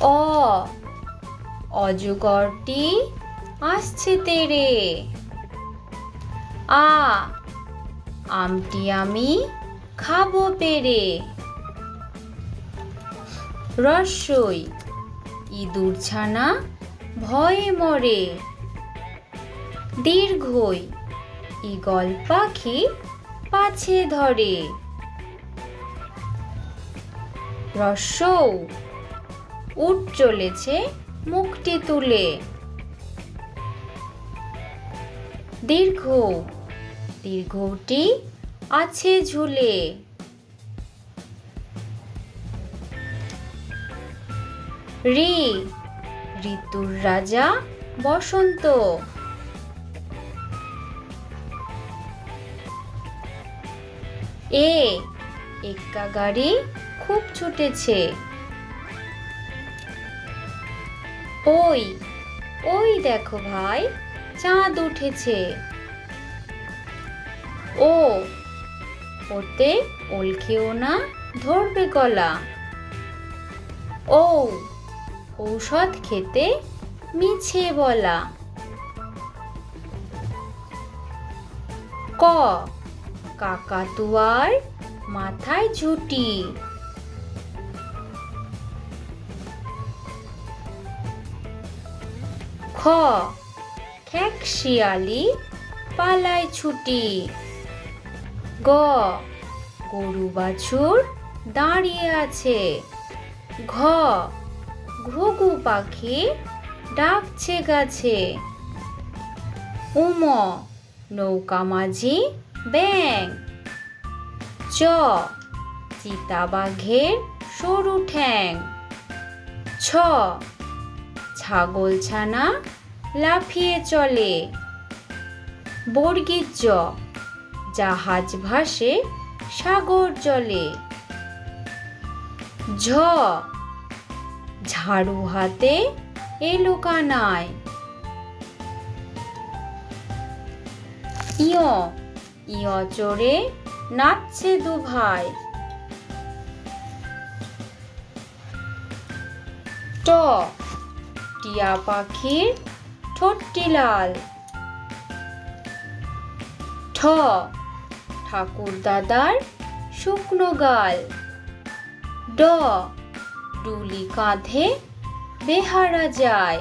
অ অজগরটি আসছে তেরে। আ, আমটি আমি খাব পেরে। রস্যই ইঁদুর ছানা ভয়ে মরে। দীর্ঘই, ঈগল পাখি পাছে ধরে। রস্যৌ উঠ চলেছে মুখটি তুলে। দীর্ঘ, দীর্ঘটি আছে ঝুলে। রি, ঋতুর রাজা বসন্ত। এ এক্কা গাড়ি খুব ছুটেছে। ওই ওই দেখো ভাই, চাঁদ উঠেছে। ও, ওতে ওল খেও না, ধরবে গলা। ও, ঔষধ খেতে মিছে বলা। ক, কাকাতুয়ার মাথায় ঝুটি। খ। খ্যাক শিয়ালি পালায় ছুটি। গ। গরু বাছুর দাঁড়িয়ে আছে। ঘ। ঘুঘু পাখি ডাকছে গাছে। উম নৌকা মাঝি, ব্যাং। চ। চিতাবাঘের সরু ঠ্যাং। ছ। ছাগল ছানা, লাফিয়ে চলে। বর্গীর জ, জাহাজ ভাসে সাগর জলে। ঝ, ঝাড়ু হাতে এলো কানায়। ইয় ইয় চড়ে নাচছে দু ভাই ট টিয়া পাখির ঠোঁটটি লাল। ঠ ঠাকুর দাদার শুকনো গাল। ড ডুলি কাঁধে বেহারা যায়।